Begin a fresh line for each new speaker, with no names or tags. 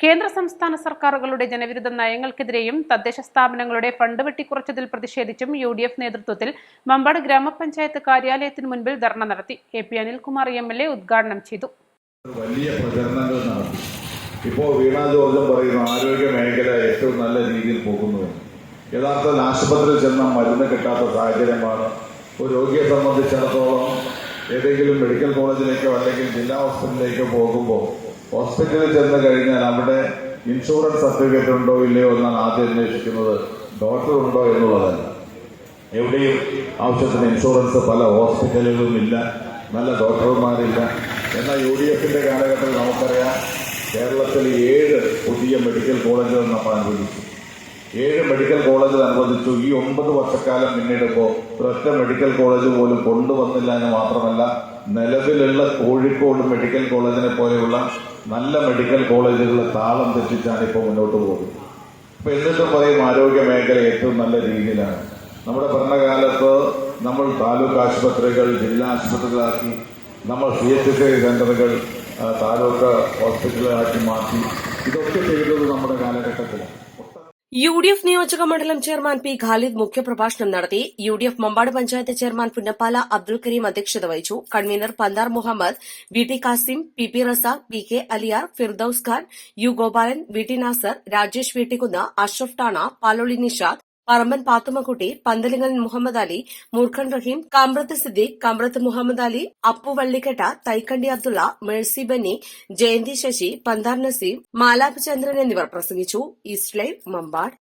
കേന്ദ്ര സംസ്ഥാന സർക്കാരുകളുടെ ജനവിരുദ്ധ നയങ്ങൾക്കെതിരെയും തദ്ദേശ സ്ഥാപനങ്ങളുടെ ഫണ്ട് വെട്ടിക്കുറച്ചതിൽ പ്രതിഷേധിച്ചും യു ഡി എഫ് നേതൃത്വത്തിൽ മമ്പാട് ഗ്രാമപഞ്ചായത്ത് കാര്യാലയത്തിന് മുൻപിൽ ധർണ നടത്തി. A P Anilkumar M L A ഉദ്ഘാടനം ചെയ്തു.
വലിയ പ്രചരണങ്ങൾ നടത്തി. ഇപ്പോൾ വീണ ജോർജും പറയുന്നു ആരോഗ്യ മേഖല ഏറ്റവും നല്ല രീതിയിൽ പോകുന്നുവെന്ന് യഥാർത്ഥത്തിൽ ആശുപത്രിയിൽ ചെന്ന മരുന്ന് കിട്ടാത്ത സാഹചര്യമാണ്. ഒരു രോഗിയെ സംബന്ധിച്ചിടത്തോളം ഏതെങ്കിലും മെഡിക്കൽ കോളേജിലേക്കോ അല്ലെങ്കിൽ ജില്ലാ ഹോസ്പിറ്റലിലേക്കോ പോകുമ്പോൾ ഹോസ്പിറ്റലിൽ ചെന്ന് കഴിഞ്ഞാൽ അവിടെ ഇൻഷുറൻസ് സർട്ടിഫിക്കറ്റ് ഉണ്ടോ ഇല്ലയോ എന്നാണ് ആദ്യം അന്വേഷിക്കുന്നത്. ഡോക്ടർ ഉണ്ടോ എന്നുള്ളതല്ല. എവിടെയും ആവശ്യത്തിന് ഇൻഷുറൻസ് പല ഹോസ്പിറ്റലുകളിലും ഇല്ല. നല്ല ഡോക്ടർമാരില്ല. എന്നാൽ യു ഡി എഫിന്റെ കാലഘട്ടത്തിൽ നമുക്കറിയാം കേരളത്തിൽ ഏഴ് പുതിയ മെഡിക്കൽ കോളേജുകൾ നമ്മൾ അനുവദിച്ചു ഏഴ് മെഡിക്കൽ കോളേജ് അനുവദിച്ചു. ഈ ഒമ്പത് വർഷക്കാലം പിന്നിടുമ്പോൾ ഒരൊറ്റ മെഡിക്കൽ കോളേജ് പോലും കൊണ്ടുവന്നില്ല എന്ന് മാത്രമല്ല നിലവിലുള്ള കോഴിക്കോട് മെഡിക്കൽ കോളേജിനെ പോലെയുള്ള നല്ല മെഡിക്കൽ കോളേജുകൾ താളം തെറ്റിച്ചാണ് ഇപ്പോൾ മുന്നോട്ട് പോകുന്നത്. ഇപ്പം എന്നിട്ടും പറയും ആരോഗ്യ മേഖല ഏറ്റവും നല്ല രീതിയിലാണ്. നമ്മുടെ ഭരണകാലത്ത് നമ്മൾ താലൂക്ക് ആശുപത്രികൾ ജില്ലാ ആശുപത്രികളാക്കി നമ്മൾ സി എച്ച് സി സെന്ററുകൾ താലൂക്ക് ഹോസ്പിറ്റലുകളാക്കി മാറ്റി. ഇതൊക്കെ ചെയ്തത് നമ്മുടെ കാലഘട്ടത്തിലാണ്.
യു ഡി എഫ് നിയോജക മണ്ഡലം ചെയർമാൻ പി ഖാലിദ് മുഖ്യപ്രഭാഷണം നടത്തി. U D F Mambad panchayat chairman Punnappala Abdul Kareem അധ്യക്ഷത വഹിച്ചു. Convener Panthar Muhammad V T Kasim P P Razak P K Aliyar Firdaus Khan U Gopalan V T Nasar Rajesh Veettikkunnu Ashraf Tana Paloli Nishad Paramban Pathummakutty Panthalingal Muhammad Ali Moorkhan Rahim Kamrath Siddique Kamrath Muhammad Ali Appu Vallikketta Thaikandi Abdulla Mercy Benny Jayanthi Sasi Panthar Naseem Malap Chandran എന്നിവർ പ്രസംഗിച്ചു. East live Mambad.